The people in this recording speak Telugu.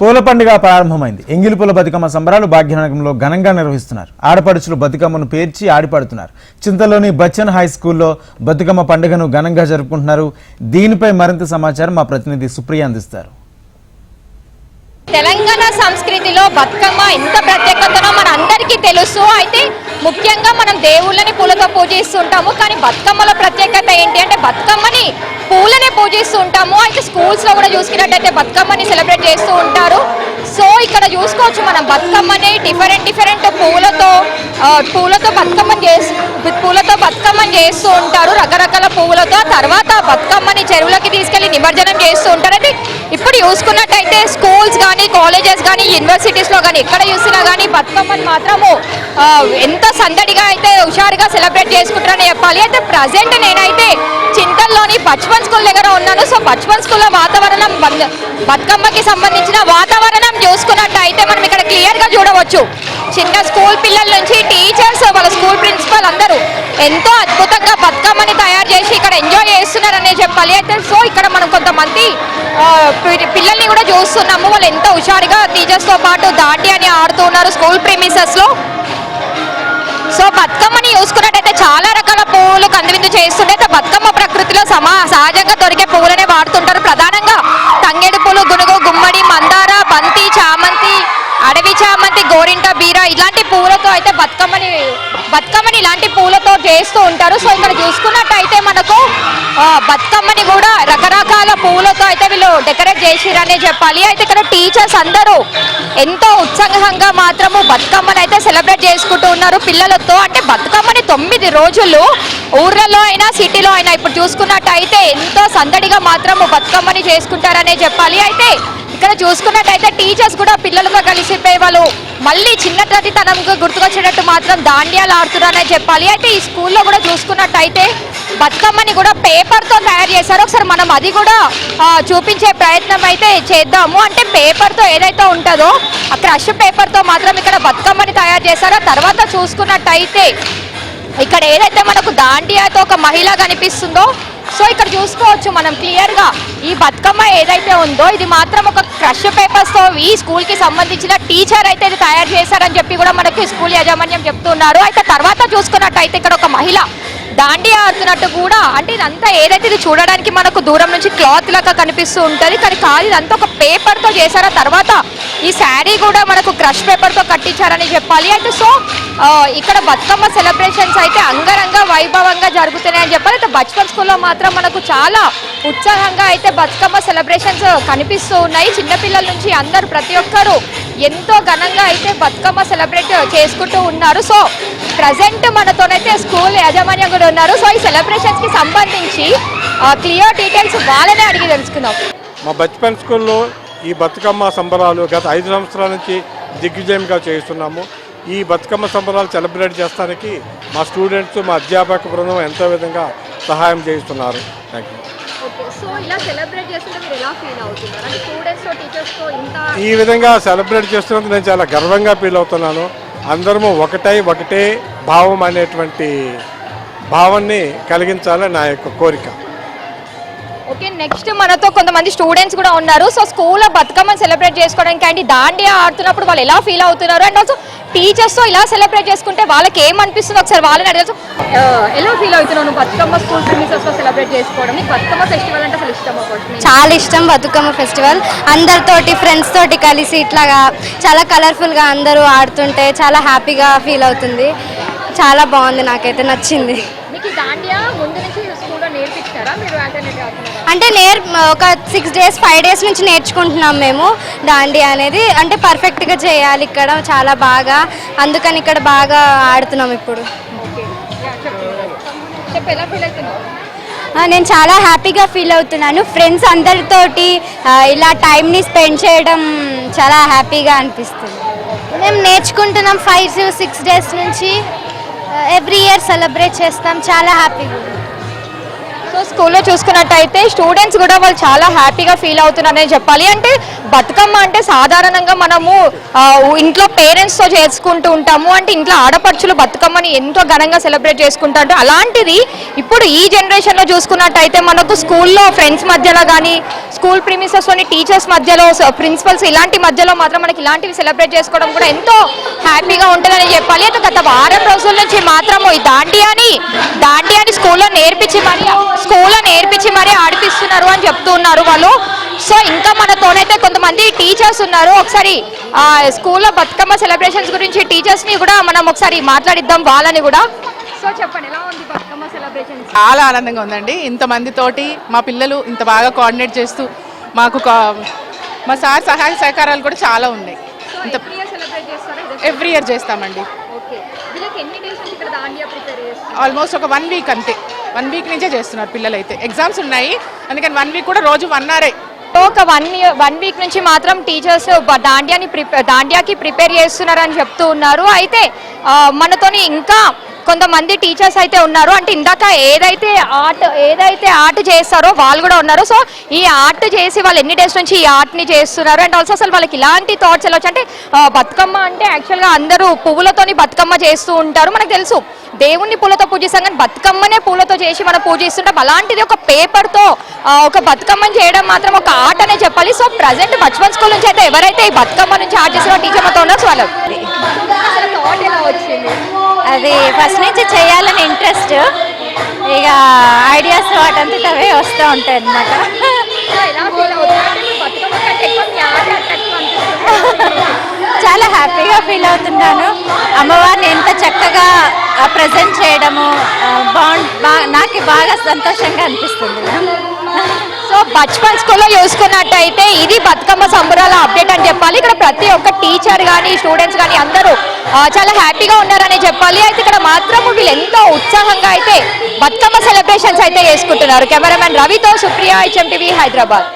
పూల పండుగ ప్రారంభమైంది. ఎంగిలి పూల బతుకమ్మ సంబరాలు భాగ్యనగరంలో ఘనంగా నిర్వహిస్తున్నారు. ఆడపడుచులు బతుకమ్మను పేర్చి ఆడిపడుతున్నారు. చింతలోని బచ్చన్ హై స్కూల్లో బతుకమ్మ పండుగను ఘనంగా జరుపుకుంటున్నారు. దీనిపై మరింత సమాచారం మా ప్రతినిధి సుప్రియ అందిస్తారు. తెలంగాణ సంస్కృతిలో బతుకమ్మ ఎంత ప్రత్యేకతనో మన అందరికీ తెలుసు. అయితే ముఖ్యంగా మనం దేవుళ్ళని పూలతో పూజిస్తుంటాము. కానీ బతుకమ్మలో ప్రత్యేకత ఏంటి అంటే బతుకమ్మని పూలనే పూజిస్తూ ఉంటాము అయితే స్కూల్స్లో కూడా చూసుకున్నట్టయితే బతుకమ్మని సెలబ్రేట్ చేస్తూ ఉంటారు. సో ఇక్కడ చూసుకోవచ్చు మనం బతుకమ్మని డిఫరెంట్ డిఫరెంట్ పూలతో పూలతో బతుకమ్మని చేసి పూలతో బతుకమ్మని చేస్తూ ఉంటారు. రకరకాల పూలతో తర్వాత బతుకమ్మని చెరువులకి తీసుకెళ్ళి నిమజ్జనం చేస్తూ ఉంటారు. అయితే ఇప్పుడు చూసుకున్నట్టయితే స్కూల్స్ కానీ కాలేజెస్ కానీ యూనివర్సిటీస్లో కానీ ఎక్కడ చూసినా కానీ బతుకమ్మని మాత్రము ఎంత సందడిగా అయితే హుషారుగా సెలబ్రేట్ చేసుకుంటారని చెప్పాలి. అయితే ప్రజెంట్ నేనైతే చింతల్లోని బచ్పన్ స్కూల్ దగ్గర ఉన్నాను. సో బచ్పన్ స్కూల్లో వాతావరణం బతుకమ్మకి సంబంధించిన వాతావరణం చూసుకున్నట్టయితే మనం ఇక్కడ క్లియర్గా చూడవచ్చు. చిన్న స్కూల్ పిల్లల నుంచి టీచర్స్ వాళ్ళ స్కూల్ ప్రిన్సిపల్ అందరూ ఎంతో అద్భుతంగా బతుకమ్మని తయారు చేసి ఇక్కడ ఎంజాయ్ చేస్తున్నారనే చెప్పాలి. అయితే సో ఇక్కడ మనం కొంతమంది పిల్లల్ని కూడా చూస్తున్నాము. వాళ్ళు ఎంతో హుషారుగా టీచర్స్తో పాటు దాటి అని ఆడుతున్నారు స్కూల్ ప్రిమిసెస్లో సో బతుకమ్మని చూసుకున్నట్టయితే చాలా రకాల పువ్వులు కందివిందు చేస్తుంటే బతుకమ్మ ప్రకృతిలో సమా సహజంగా దొరికే పువ్వులనే వాడుతుంటారు. ప్రధానంగా తంగేడు పూలు గునుగు గుమ్మడి మందార బంతి చామంతి గోరింట బీర ఇలాంటి పూలతో అయితే బతుకమ్మని బతుకమ్మని ఇలాంటి పూలతో చేస్తూ ఉంటారు. సో ఇక్కడ చూసుకున్నట్టయితే మనకు బతుకమ్మని కూడా రకరకాల పూలతో అయితే వీళ్ళు డెకరేట్ చేసిరనే చెప్పాలి. అయితే ఇక్కడ టీచర్స్ అందరూ ఎంతో ఉత్సాహంగా మాత్రము బతుకమ్మని అయితే సెలబ్రేట్ చేసుకుంటూ ఉన్నారు. పిల్లలతో అంటే బతుకమ్మని తొమ్మిది రోజులు ఊర్లలో అయినా సిటీలో అయినా ఇప్పుడు చూసుకున్నట్టయితే ఎంతో సందడిగా మాత్రము బతుకమ్మని చేసుకుంటారనే చెప్పాలి. అయితే ఇక్కడ చూసుకున్నట్టయితే టీచర్స్ కూడా పిల్లలతో కలిసిపోయి వాళ్ళు మళ్ళీ చిన్నటి తనకు గుర్తుకొచ్చేటట్టు మాత్రం దాండియాలు ఆడుతున్నారనే చెప్పాలి. అయితే ఈ స్కూల్లో కూడా చూసుకున్నట్టయితే బతుకమ్మని కూడా పేపర్తో తయారు చేశారు. ఒకసారి మనం అది కూడా చూపించే ప్రయత్నం అయితే చేద్దాము. అంటే పేపర్తో ఏదైతే ఉంటుందో ఆ క్రష్ పేపర్తో మాత్రం ఇక్కడ బతుకమ్మని తయారు చేశారో. తర్వాత చూసుకున్నట్టయితే ఇక్కడ ఏదైతే మనకు దాండియాతో ఒక మహిళ కనిపిస్తుందో సో ఇక్కడ చూసుకోవచ్చు మనం క్లియర్గా ఈ బతుకమ్మ ఏదైతే ఉందో ఇది మాత్రం ఒక క్రష్ పేపర్స్తో ఈ స్కూల్కి సంబంధించిన టీచర్ అయితే ఇది తయారు చేశారని చెప్పి కూడా మనకి స్కూల్ యాజమాన్యం చెప్తున్నారు. అయితే తర్వాత చూసుకున్నట్టయితే ఇక్కడ ఒక మహిళ దాండి ఆడుతున్నట్టు కూడా అంటే ఇదంతా ఏదైతే ఇది చూడడానికి మనకు దూరం నుంచి క్లాత్ లాగా కనిపిస్తూ ఉంటుంది కానీ కాదు ఇదంతా ఒక పేపర్తో చేశారా. తర్వాత ఈ శారీ కూడా మనకు క్రష్ పేపర్తో కట్టించారని చెప్పాలి. అయితే సో ఇక్కడ బతుకమ్మ సెలబ్రేషన్స్ అయితే అంగరంగ వైభవంగా జరుగుతున్నాయని చెప్పాలి. అయితే బచ్పన్ స్కూల్లో మాత్రం మనకు చాలా ఉత్సాహంగా అయితే బతుకమ్మ సెలబ్రేషన్స్ కనిపిస్తూ ఉన్నాయి. చిన్నపిల్లల నుంచి అందరూ ప్రతి ఒక్కరూ ఎంతో ఘనంగా అయితే బతుకమ్మ సెలబ్రేట్ చేసుకుంటూ ఉన్నారు. సో ప్రజెంట్ మనతోనైతే స్కూల్ యాజమాన్యం కూడా ఉన్నారు. సో ఈ సెలబ్రేషన్స్కి సంబంధించి క్లియర్ డీటెయిల్స్ వాళ్ళనే అడిగి తెలుసుకుందాం. మా బచ్పన్ స్కూల్లో ఈ బతుకమ్మ సంబరాలు గత ఐదు సంవత్సరాల నుంచి దిగ్విజయంగా చేస్తున్నాము ఈ బతుకమ్మ సంబరాలు సెలబ్రేట్ చేస్తానికి మా స్టూడెంట్స్ మా అధ్యాపక బృందం ఎంతో విధంగా సహాయం చేస్తున్నారు థ్యాంక్ యూ సో ఇలా సెలబ్రేట్ చేస్తుంటే మీరు ఎలా ఫీల్ అవుతున్నారు? అంటే ఇంత ఈ విధంగా సెలబ్రేట్ చేస్తున్నందుకు నేను చాలా గర్వంగా ఫీల్ అవుతున్నాను. అందరము ఒకటై ఒకటే భావం అనేటువంటి భావాన్ని కలిగించాలని నా యొక్క కోరిక. ఓకే నెక్స్ట్ మనతో కొంతమంది స్టూడెంట్స్ కూడా ఉన్నారు. సో స్కూల్లో బతుకమ్మని సెలబ్రేట్ చేసుకోవడానికి అండి దాండియా ఆడుతున్నప్పుడు వాళ్ళు ఎలా ఫీల్ అవుతున్నారు? అండ్ ఆల్సో టీచర్స్తో ఇలా సెలబ్రేట్ చేసుకుంటే వాళ్ళకి ఏమనిపిస్తుంది ఒకసారి వాళ్ళని అడగచ్చు ఎలా ఫీల్ అవుతున్నావు? నువ్వు బతుకమ్మ స్కూల్ ప్రిమిసెస్లో సెలబ్రేట్ చేసుకోవడం నీకు బతుకమ్మ ఫెస్టివల్ అంటే అసలు ఇష్టమా first? చాలా ఇష్టం బతుకమ్మ ఫెస్టివల్ అందరితోటి ఫ్రెండ్స్ తోటి కలిసి ఇట్లాగా చాలా కలర్ఫుల్గా అందరూ ఆడుతుంటే చాలా హ్యాపీగా ఫీల్ అవుతుంది. చాలా బాగుంది నాకైతే నచ్చింది. మీకు దాండియా ముందు నుంచి స్కూల్లో నేర్పించారా? మీరు ఆల్టర్నేట్ అవుతున్నారా? అంటే నేర్ ఒక సిక్స్ డేస్ ఫైవ్ డేస్ నుంచి నేర్చుకుంటున్నాం మేము దాండి అనేది. అంటే పర్ఫెక్ట్గా చేయాలి ఇక్కడ చాలా బాగా. అందుకని ఇక్కడ బాగా ఆడుతున్నాం ఇప్పుడు. నేను చాలా హ్యాపీగా ఫీల్ అవుతున్నాను. ఫ్రెండ్స్ అందరితోటి ఇలా టైంని స్పెండ్ చేయడం చాలా హ్యాపీగా అనిపిస్తుంది. మేము నేర్చుకుంటున్నాం ఫైవ్ సిక్స్ డేస్ నుంచి. ఎవ్రీ ఇయర్ సెలబ్రేట్ చేస్తాం. చాలా హ్యాపీగా సో స్కూల్లో చూసుకున్నట్టయితే స్టూడెంట్స్ కూడా వాళ్ళు చాలా హ్యాపీగా ఫీల్ అవుతున్నారని చెప్పాలి. అంటే బతుకమ్మ అంటే సాధారణంగా మనము ఇంట్లో పేరెంట్స్తో చేసుకుంటూ ఉంటాము. అంటే ఇంట్లో ఆడపడుచులు బతుకమ్మని ఎంతో ఘనంగా సెలబ్రేట్ చేసుకుంటారు. అలాంటిది ఇప్పుడు ఈ జనరేషన్లో చూసుకున్నట్టయితే మనకు స్కూల్లో ఫ్రెండ్స్ మధ్యలో కానీ స్కూల్ ప్రిమిసెస్లోని టీచర్స్ మధ్యలో ప్రిన్సిపల్స్ ఇలాంటి మధ్యలో మాత్రం మనకి ఇలాంటివి సెలబ్రేట్ చేసుకోవడం కూడా ఎంతో హ్యాపీగా ఉంటుందని చెప్పాలి. అయితే గత వారం రోజుల నుంచి మాత్రము ఈ దాండియాని దాండియాని స్కూల్లో నేర్పించి మరి స్కూల్లో నేర్పించి మరి ఆడిపిస్తున్నారు అని చెప్తూ ఉన్నారు వాళ్ళు. సో ఇంకా మనతోనైతే కొంతమంది టీచర్స్ ఉన్నారు. ఒకసారి ఆ, స్కూల్లో బతుకమ్మ సెలబ్రేషన్స్ గురించి టీచర్స్ని కూడా మనం ఒకసారి మాట్లాడిద్దాం వాళ్ళని కూడా. సో చెప్పండి ఎలా ఉంది బతుకమ్మ సెలబ్రేషన్స్? చాలా ఆనందంగా ఉందండి. ఇంతమందితోటి మా పిల్లలు ఇంత బాగా కోఆర్డినేట్ చేస్తూ మాకు కా- మా సార్ సహాయ సహకారాలు కూడా చాలా ఉన్నాయి. ఇంత సెలబ్రేట్ చేస్తారా? ఎవ్రీ ఇయర్ చేస్తామండి. ఓకే. వీళ్ళకి ఎన్ని డేస్ నుంచి ఇక్కడ దాండియా ప్రిపేర్ చేస్తారు? ఆల్మోస్ట్ ఒక వన్ వీక్ అంతే. వన్ వీక్ నుంచే చేస్తున్నారు పిల్లలు అయితే ఎగ్జామ్స్ ఉన్నాయి. అందుకని వన్ వీక్ కూడా రోజు వన్ అవరే ఒక వన్ వన్ వీక్ నుంచి మాత్రం టీచర్స్ దాండియాని ప్రిపే దాండియాకి ప్రిపేర్ చేస్తున్నారని చెప్తూ ఉన్నారు. అయితే మనతోని ఇంకా కొంతమంది టీచర్స్ అయితే ఉన్నారు. అంటే ఇందాక ఏదైతే ఆర్ట్ ఏదైతే ఆర్ట్ చేస్తారో వాళ్ళు కూడా ఉన్నారు. సో ఈ ఆర్ట్ చేసి వాళ్ళు ఎన్ని డేస్ నుంచి ఈ ఆర్ట్ని చేస్తున్నారు? అండ్ ఆల్సో అసలు వాళ్ళకి ఇలాంటి థాట్స్ ఎలా అంటే బతుకమ్మ అంటే యాక్చువల్గా అందరూ పువ్వులతోని బతుకమ్మ చేస్తూ ఉంటారు. మనకు తెలుసు దేవుణ్ణి పూలతో పూజిస్తాం కానీ బతుకమ్మనే పూలతో చేసి మనం పూజిస్తుంటాం. అలాంటిది ఒక పేపర్తో ఒక బతుకమ్మని చేయడం మాత్రం ఒక ఆర్ట్ అనే చెప్పాలి. సో ప్రజెంట్ బచ్పన్ స్కూల్ నుంచి అయితే ఎవరైతే ఈ బతుకమ్మ నుంచి ఆర్ట్ చేసిన టీచర్ మాతో ఉన్నారు వాళ్ళు అది ఫస్ట్ నుంచి చేయాలని ఇంట్రెస్ట్ ఇక ఐడియాస్ వాటంతట అవే వస్తూ ఉంటాయి అన్నమాట. చాలా హ్యాపీగా ఫీల్ అవుతున్నాను. అమ్మవారిని ఎంత చక్కగా ప్రజెంట్ చేయడము బాగు బా నాకు బాగా సంతోషంగా అనిపిస్తుంది. సో బచ్పన్ స్కూల్లో చూసుకున్నట్టయితే ఇది బతుకమ్మ సంబరాల అప్డేట్ అని చెప్పాలి. ఇక్కడ ప్రతి ఒక్క టీచర్ కానీ స్టూడెంట్స్ కానీ అందరూ చాలా హ్యాపీగా ఉన్నారని చెప్పాలి. అయితే ఇక్కడ మాత్రం వీళ్ళు ఎంతో ఉత్సాహంగా అయితే బతుకమ్మ సెలబ్రేషన్స్ అయితే చేసుకుంటున్నారు. కెమెరామెన్ రవితో సుప్రియ హెచ్ఎం టీవీ హైదరాబాద్.